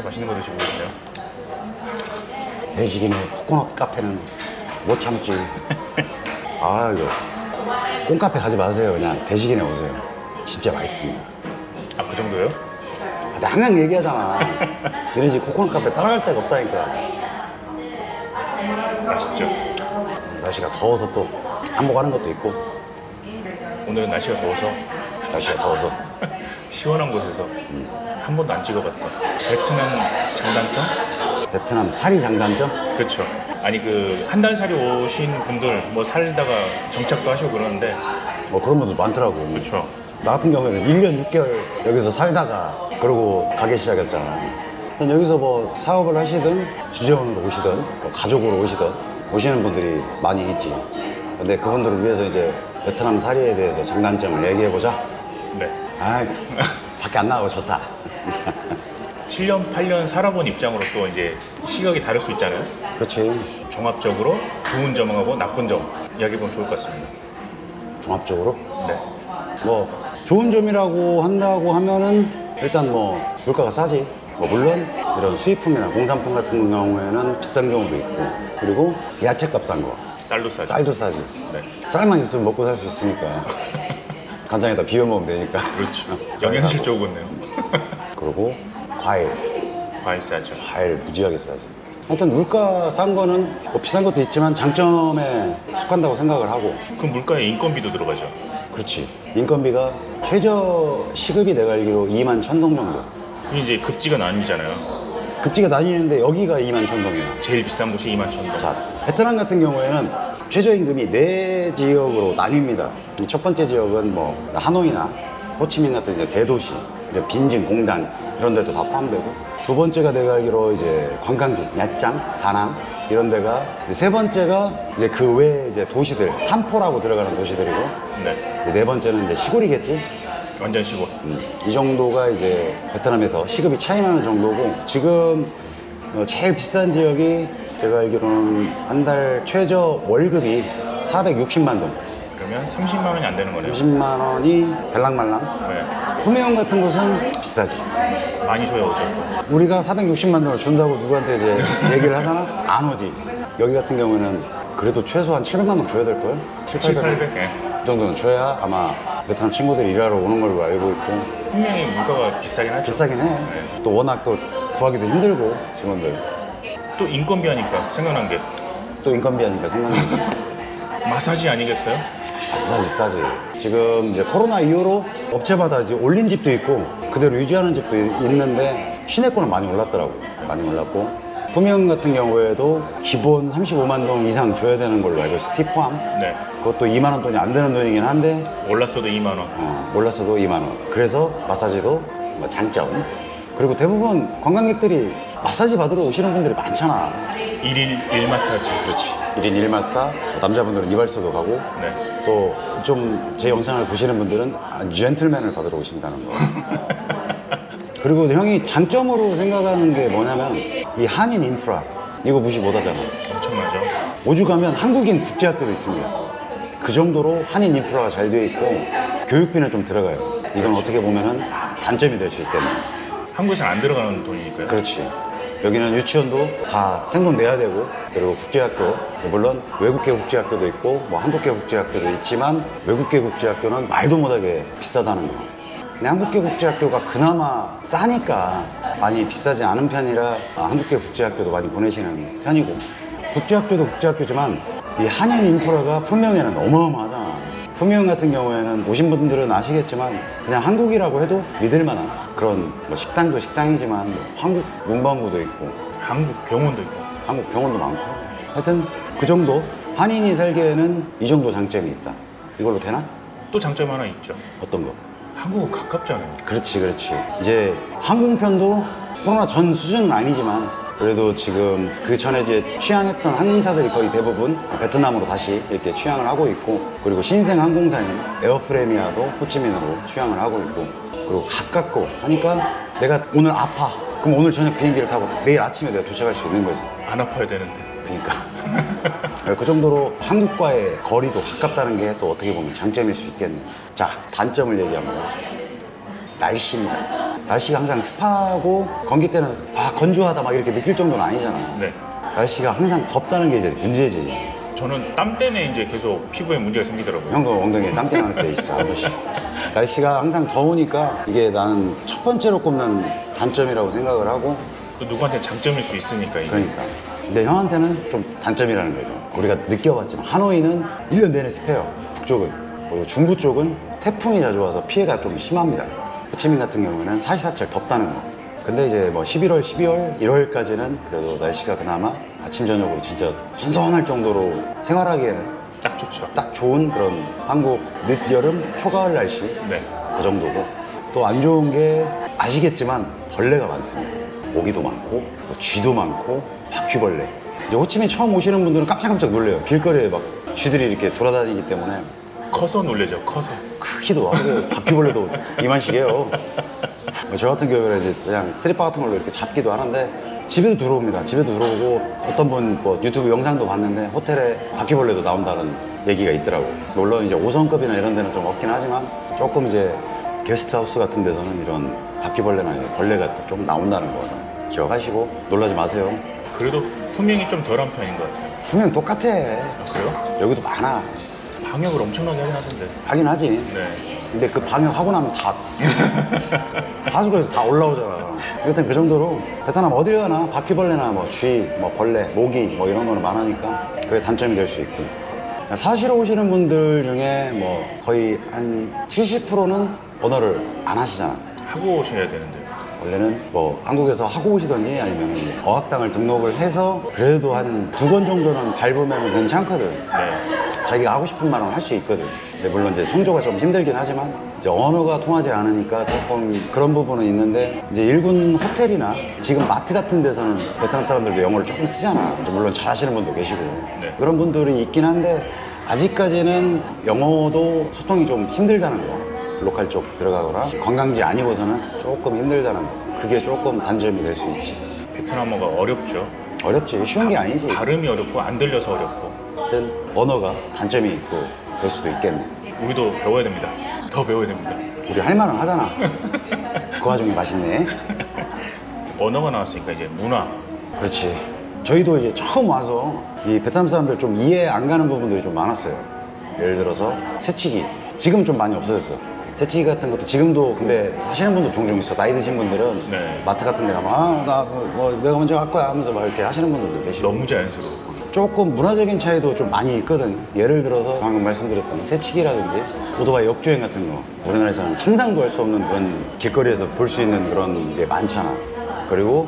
어디서 맛있는 거 드시고 계세요? 대식이네 코코넛 카페는 못 참지. 아 이거 꽁카페 가지 마세요. 그냥 대식이네 오세요. 진짜 맛있습니다. 아, 그 정도요? 아, 나 항상 얘기하잖아. 너네 집 코코넛 카페 따라갈 데가 없다니까. 맛있죠? 날씨가 더워서 또 한복하는 것도 있고 오늘은 날씨가 더워서 날씨가 더워서 시원한 곳에서 한 번도 안 찍어봤다. 베트남 장단점? 베트남 살이 장단점? 그렇죠. 아니 그 한 달 살이 오신 분들 뭐 살다가 정착도 하시고 그러는데 뭐 그런 분들 많더라고. 그렇죠. 나 같은 경우에는 1년 6개월 여기서 살다가 그러고 가게 시작했잖아. 일단 여기서 뭐 사업을 하시든 주재원으로 오시든 뭐 가족으로 오시든 오시는 분들이 많이 있지. 근데 그분들을 위해서 이제 베트남 살이에 대해서 장단점을 얘기해보자. 네. 아, 밖에 안 나가고 좋다. 7년, 8년 살아본 입장으로 또 이제 시각이 다를 수 있잖아요. 그렇지. 종합적으로 좋은 점하고 나쁜 점 이야기해보면 좋을 것 같습니다. 종합적으로. 네. 뭐 좋은 점이라고 한다고 하면은 일단 뭐 물가가 싸지. 뭐 물론 이런 수입품이나 공산품 같은 경우에는 비싼 경우도 있고 그리고 야채값 싼 거, 쌀도 싸죠. 쌀도 싸지. 네. 쌀만 있으면 먹고 살 수 있으니까 간장에다 비벼 먹으면 되니까. 그렇죠. 영양실 좋겠네요. 그리고 과일, 과일 싸죠. 과일 무지하게 싸지. 하여튼 물가 싼 거는 뭐 비싼 것도 있지만 장점에 속한다고 생각을 하고 그럼 물가에 인건비도 들어가죠. 그렇지. 인건비가 최저 시급이 내가 알기로 2만 천동 정도. 이게 이제 급지가 나뉘잖아요. 급지가 나뉘는데 여기가 2만 천동이야. 제일 비싼 곳이 2만 천 동. 자, 베트남 같은 경우에는 최저임금이 네 지역으로 나뉩니다. 이첫 번째 지역은 뭐 하노이나 호치민 같은 이제 대도시, 이제 빈징, 공단 이런 데도 다 포함되고 두 번째가 내가 알기로 이제 관광지, 야짱, 다낭 이런 데가 세 번째가 이제 그 외에 이제 도시들, 탐포라고 들어가는 도시들이고 네. 이제 네 번째는 이제 시골이겠지. 완전 시골. 음, 이 정도가 이제 베트남에서 시급이 차이 나는 정도고 지금 어, 제일 비싼 지역이 제가 알기로는 한 달 최저 월급이 460만 동, 그러면 30만 원이 안 되는 거네요. 30만 원이 달랑말랑. 네. 후메용 같은 곳은 비싸지. 많이 줘야 오죠. 우리가 460만 동을 준다고 누구한테 이제 얘기를 하잖아? 안 오지. 여기 같은 경우에는 그래도 최소한 700만 동 줘야 될걸? 7, 7, 800. 800. 예. 그 정도는 줘야 아마 베트남 친구들이 일하러 오는 걸로 알고 있고 분명히 물가가 비싸긴 하죠. 비싸긴 해. 또 워낙 또 구하기도 힘들고 직원들. 또 인건비 하니까 생각난 게 또 인건비 하니까 생각나는 게 마사지 아니겠어요? 싸지 싸지. 지금 이제 코로나 이후로 업체마다 이제 올린 집도 있고 그대로 유지하는 집도 이- 있는데 시내권은 많이 올랐더라고. 많이 올랐고 품명 같은 경우에도 기본 35만 동 이상 줘야 되는 걸로 알고 있어. 팁 포함. 네. 그것도 2만 원 돈이 안 되는 돈이긴 한데 올랐어도 2만 원. 어, 몰랐어도 2만 원. 그래서 마사지도 뭐 장점. 그리고 대부분 관광객들이 마사지 받으러 오시는 분들이 많잖아. 1일 1 마사지. 그렇지. 1인 1마사, 남자분들은 이발소도 가고, 네. 또 좀 제 영상을 보시는 분들은 아, 젠틀맨을 받으러 오신다는 거. 그리고 형이 장점으로 생각하는 게 뭐냐면 이 한인 인프라 이거 무시 못 하잖아. 엄청나죠. 오주 가면 한국인 국제학교도 있습니다. 그 정도로 한인 인프라가 잘 되어 있고 교육비는 좀 들어가요. 이건 어떻게 보면은 단점이 될 수 있다는. 한국에서는 안 들어가는 돈이니까요. 그렇지. 여기는 유치원도 다 생돈 내야 되고 그리고 국제학교 물론 외국계 국제학교도 있고 뭐 한국계 국제학교도 있지만 외국계 국제학교는 말도 못하게 비싸다는 거. 한국계 국제학교가 그나마 싸니까 많이 비싸지 않은 편이라 아, 한국계 국제학교도 많이 보내시는 편이고 국제학교도 국제학교지만 이 한인 인프라가 품명에는 어마어마하잖아. 품명 같은 경우에는 오신 분들은 아시겠지만 그냥 한국이라고 해도 믿을 만한 그런 뭐 식당도 식당이지만 뭐 한국 문방구도 있고 한국 병원도 있고. 한국 병원도 많고 하여튼 그 정도 한인이 살기에는 이 정도 장점이 있다. 이걸로 되나? 또 장점 하나 있죠. 어떤 거? 한국은 가깝잖아요. 그렇지, 그렇지. 이제 항공편도 코로나 전 수준은 아니지만 그래도 지금 그 전에 이제 취항했던 항공사들이 거의 대부분 베트남으로 다시 이렇게 취항을 하고 있고 그리고 신생 항공사인 에어프레미아도 호치민으로 취항을 하고 있고 그리고 가깝고 하니까 내가 오늘 아파. 그럼 오늘 저녁 비행기를 타고 내일 아침에 내가 도착할 수 있는 거지. 안 아파야 되는데. 그러니까. 그 정도로 한국과의 거리도 가깝다는 게 또 어떻게 보면 장점일 수 있겠네. 자, 단점을 얘기 한번 해보자. 날씨입니다. 날씨가 항상 습하고 건기 때는 아 건조하다 막 이렇게 느낄 정도는 아니잖아. 네. 날씨가 항상 덥다는 게 이제 문제지. 저는 땀 때문에 이제 계속 피부에 문제가 생기더라고요. 형도 엉덩이에 땀띠 나는 때 있어 한 번씩. 날씨가 항상 더우니까 이게 나는 첫 번째로 꼽는 단점이라고 생각을 하고 또 누구한테 장점일 수 있으니까 이게. 그러니까. 근데 형한테는 좀 단점이라는 거죠. 우리가 느껴봤지만 하노이는 1년 내내 습해요. 북쪽은. 그리고 중부 쪽은 태풍이 자주 와서 피해가 좀 심합니다. 호치민 같은 경우에는 사시사철 덥다는 거. 근데 이제 뭐 11월, 12월, 1월까지는 그래도 날씨가 그나마 아침, 저녁으로 진짜 선선할 정도로 생활하기에는 딱 좋죠. 딱 좋은 그런 한국 늦여름, 초가을 날씨. 네. 그 정도고 또 안 좋은 게 아시겠지만 벌레가 많습니다. 모기도 많고 또 쥐도 많고 바퀴벌레. 이제 호치민 처음 오시는 분들은 깜짝깜짝 놀래요. 길거리에 막 쥐들이 이렇게 돌아다니기 때문에 커서 놀래죠. 커서. 크기도 하고 바퀴벌레도 이만씩해요. 뭐저 같은 경우에는 이제 그냥 스리퍼 같은 걸로 이렇게 잡기도 하는데 집에도 들어옵니다. 집에도 들어오고 어떤 분 뭐 유튜브 영상도 봤는데 호텔에 바퀴벌레도 나온다는 얘기가 있더라고요. 물론 이제 5성급이나 이런 데는 좀 없긴 하지만 조금 이제 게스트하우스 같은 데서는 이런 바퀴벌레나 이런 벌레가 좀 나온다는 거 기억하시고 놀라지 마세요. 그래도 품행이 좀 덜한 편인 것 같아요. 분명 똑같아. 그래요? 여기도 많아. 방역을 엄청나게 하긴 하던데. 하긴 하지. 네. 근데 그 방역하고 나면 다 하수구에서 다 올라오잖아. 하여튼 그 정도로 베트남 어딜 가나 바퀴벌레나 뭐 쥐, 뭐 벌레, 모기 뭐 이런 거는 많으니까 그게 단점이 될 수 있고. 사시러 오시는 분들 중에 뭐 거의 한 70%는 언어를 안 하시잖아. 하고 오셔야 되는데. 원래는 뭐 한국에서 하고 오시던지 아니면 어학당을 등록을 해서 그래도 한두번 정도는 밟으면 괜찮거든. 네. 자기가 하고 싶은 말은 할 수 있거든. 근데 물론 이제 성조가 좀 힘들긴 하지만 이제 언어가 통하지 않으니까 조금 그런 부분은 있는데 이제 일군 호텔이나 지금 마트 같은 데서는 베트남 사람들도 영어를 조금 쓰잖아. 이제 물론 잘하시는 분도 계시고 네. 그런 분들이 있긴 한데 아직까지는 영어도 소통이 좀 힘들다는 거. 로컬 쪽 들어가거나 관광지 아니고서는 조금 힘들다는 거. 그게 조금 단점이 될 수 있지. 베트남어가 어렵죠. 어렵지. 쉬운 게 아니지. 발음이 어렵고 안 들려서 어렵고. 하여튼 언어가 단점이 있고 될 수도 있겠네. 우리도 배워야 됩니다. 더 배워야 됩니다. 우리 할 말은 하잖아. 그 와중에 맛있네. 언어가 나왔으니까 이제 문화. 그렇지. 저희도 이제 처음 와서 이 베트남 사람들 좀 이해 안 가는 부분들이 좀 많았어요. 예를 들어서 새치기. 지금 좀 많이 없어졌어. 새치기 같은 것도 지금도 근데 하시는 분도 종종 있어. 나이 드신 분들은 네. 마트 같은 데 가면 아, 나뭐 내가 먼저 갈 거야 하면서 막 이렇게 하시는 분들도 계시고. 너무 자연스러워. 조금 문화적인 차이도 좀 많이 있거든. 예를 들어서 방금 말씀드렸던 새치기라든지 오토바이 역주행 같은 거. 우리나라에서는 상상도 할 수 없는 그런 길거리에서 볼 수 있는 그런 게 많잖아. 그리고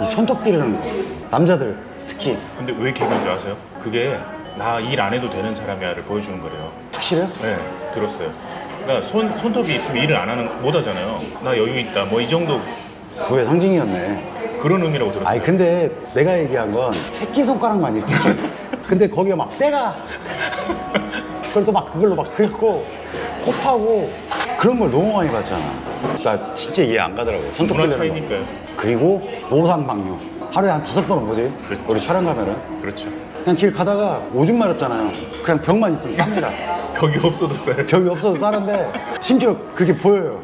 이 손톱 기르는 거. 남자들 특히 근데 왜 이렇게 그런 줄 아세요? 그게 나 일 안 해도 되는 사람이야를 보여주는 거래요. 확실해요? 네, 들었어요. 그러니까 손, 손톱이 있으면 일을 안 하는, 못 하잖아요. 나 여유 있다. 뭐 이 정도 그의 상징이었네. 그런 의미라고 들었어요. 아니 근데 내가 얘기한 건 새끼 손가락만 이렇게. 근데 거기에 막 때가. 그걸 또 막 그걸로 막 긁고 코 파고 그런 걸 너무 많이 봤잖아. 나 진짜 이해 안 가더라고. 손톱 문화 기르는 거. 차이니까요. 그리고 노상방뇨. 하루에 한 다섯 번은 보지. 그렇죠. 우리 촬영 가면은. 그렇죠. 그냥 길 가다가 오줌 마렵잖아요. 그냥 벽만 있으면 쌉니다. 벽이 없어졌어요. 벽이 없어서 싸는데 심지어 그게 보여요.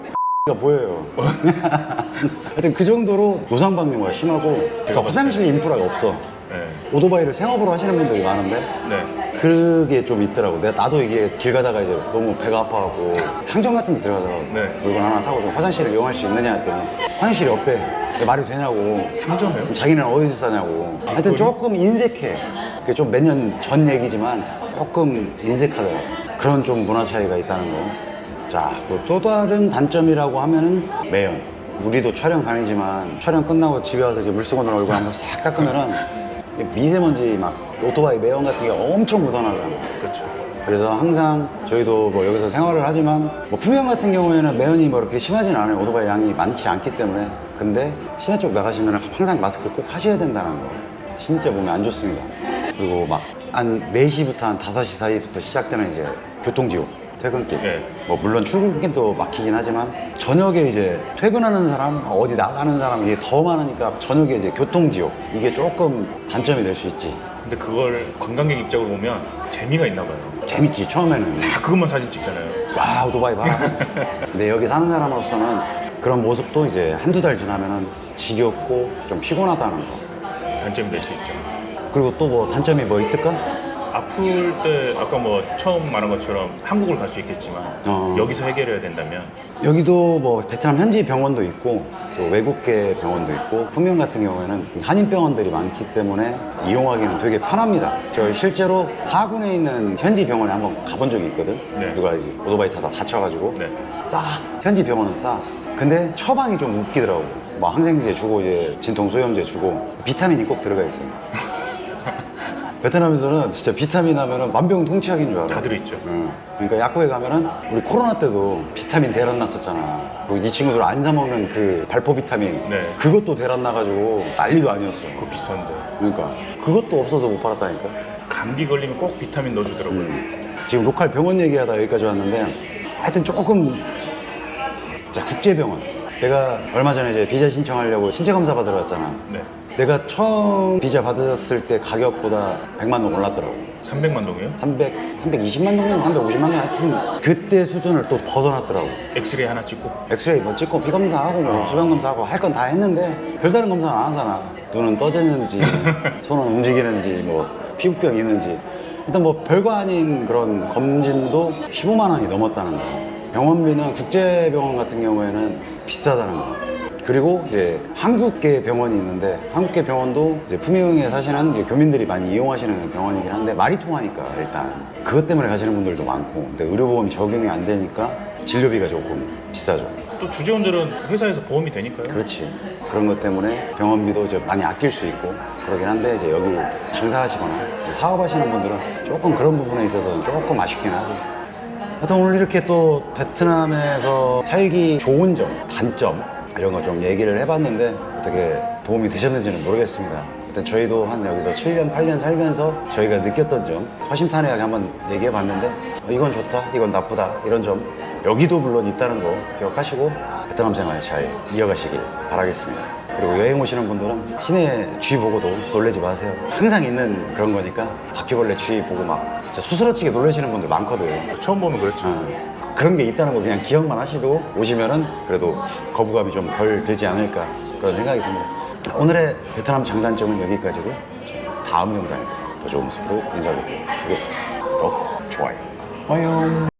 가 보여요. 하여튼 그 정도로 노상방뇨가 심하고 그러니까 화장실 인프라가 없어. 네. 오토바이를 생업으로 하시는 분들이 많은데 네. 그게 좀 있더라고. 내가 나도 이게 길 가다가 이제 너무 배가 아파하고 상점 같은 데 들어가서 네. 물건 하나 사고 좀 화장실을 이용할 수 있느냐 했더니 화장실이 없대. 말이 되냐고. 상점이요? 그럼 자기는 어디서 사냐고. 하여튼 조금 인색해. 그게 좀 몇 년 전 얘기지만 조금 인색하더라고. 그런 좀 문화 차이가 있다는 거. 자, 그또 다른 단점이라고 하면은 매연. 우리도 촬영 다니지만 촬영 끝나고 집에 와서 이제 물수건으로 얼굴 한번 싹 닦으면은 미세먼지 막 오토바이 매연 같은 게 엄청 묻어나잖아. 그렇죠. 그래서 항상 저희도 뭐 여기서 생활을 하지만 뭐 풍경 같은 경우에는 매연이 뭐 이렇게 심하진 않아요. 오토바이 양이 많지 않기 때문에. 근데 시내 쪽 나가시면 항상 마스크 꼭 하셔야 된다는 거. 진짜 몸에 안 좋습니다. 그리고 막 한 4시부터 한 5시 사이부터 시작되는 이제 교통지옥. 퇴근길. 네. 뭐 물론 출근길도 막히긴 하지만 저녁에 이제 퇴근하는 사람, 어디 나가는 사람 이게 더 많으니까 저녁에 이제 교통지옥. 이게 조금 단점이 될 수 있지. 근데 그걸 관광객 입장으로 보면 재미가 있나 봐요. 재밌지 처음에는. 다 그것만 사진 찍잖아요. 와 오토바이 봐라 근데 여기 사는 사람으로서는 그런 모습도 이제 한두 달 지나면은 지겹고 좀 피곤하다는 거. 단점이 될 수 있죠. 그리고 또 뭐 단점이 뭐 있을까? 아플 때 아까 뭐 처음 말한 것처럼 한국을 갈 수 있겠지만 어. 여기서 해결해야 된다면 여기도 뭐 베트남 현지 병원도 있고 또 외국계 병원도 있고 풍명 같은 경우에는 한인 병원들이 많기 때문에 이용하기는 되게 편합니다. 저 실제로 사군에 있는 현지 병원에 한번 가본 적이 있거든. 네. 누가 이제 오토바이 타다 다쳐가지고 네. 싸. 현지 병원은 싸. 근데 처방이 좀 웃기더라고. 뭐 항생제 주고 이제 진통 소염제 주고 비타민이 꼭 들어가 있어요. 베트남에서는 진짜 비타민 하면은 만병통치약인 줄 알아. 다 들어있죠. 응. 그러니까 약국에 가면은 우리 코로나 때도 비타민 대란 났었잖아. 그이 친구들 안 사 먹는 그 발포 비타민. 네. 그것도 대란 나가지고 난리도 아니었어. 그거 비싼데 그러니까 그것도 없어서 못 팔았다니까. 감기 걸리면 꼭 비타민 넣어주더라고요. 지금 로컬 병원 얘기하다 여기까지 왔는데 하여튼 조금 자 국제병원. 내가 얼마 전에 이제 비자 신청하려고 신체 검사 받으러 갔잖아. 네. 내가 처음 비자 받았을 때 가격보다 100만 원 올랐더라고. 300만 동이요? 300, 320만 동이면 350만 동 하여튼 그때 수준을 또 벗어났더라고. 엑스레이 하나 찍고 엑스레이 뭐 찍고 피 검사하고 뭐 소변 검사하고 할 건 다 했는데 별다른 검사는 안 하잖아. 눈은 떠지는지 손은 움직이는지 뭐 피부병 있는지 일단 뭐 별거 아닌 그런 검진도 15만 원이 넘었다는 거. 병원비는 국제 병원 같은 경우에는 비싸다는 거. 그리고 이제 한국계 병원이 있는데 한국계 병원도 이제 사시는 이제 교민들이 많이 이용하시는 병원이긴 한데 말이 통하니까 일단 그것 때문에 가시는 분들도 많고 근데 의료보험이 적용이 안 되니까 진료비가 조금 비싸죠. 또 주재원들은 회사에서 보험이 되니까요. 그렇지. 그런 것 때문에 병원비도 이제 많이 아낄 수 있고 그러긴 한데 이제 여기 장사하시거나 사업하시는 분들은 조금 그런 부분에 있어서 조금 아쉽긴 하지. 하여튼 오늘 이렇게 또 베트남에서 살기 좋은 점, 단점 이런 거 좀 얘기를 해봤는데 어떻게 도움이 되셨는지는 모르겠습니다. 일단 저희도 한 여기서 7년, 8년 살면서 저희가 느꼈던 점 허심탄회하게 한번 얘기해봤는데 어, 이건 좋다, 이건 나쁘다 이런 점 여기도 물론 있다는 거 기억하시고 베트남 생활 잘 이어가시길 바라겠습니다. 그리고 여행 오시는 분들은 시내 쥐 보고도 놀라지 마세요. 항상 있는 그런 거니까 바퀴벌레 쥐 보고 막 진짜 소스라치게 놀라시는 분들 많거든. 처음 보면 그렇죠. 어, 그런 게 있다는 거 그냥 기억만 하시고 오시면은 그래도 거부감이 좀 덜 들지 않을까 그런 생각이 듭니다. 오늘의 베트남 장단점은 여기까지고 다음 영상에서 더 좋은 모습으로 인사드리도록 하겠습니다. 구독, 좋아요. 빠염.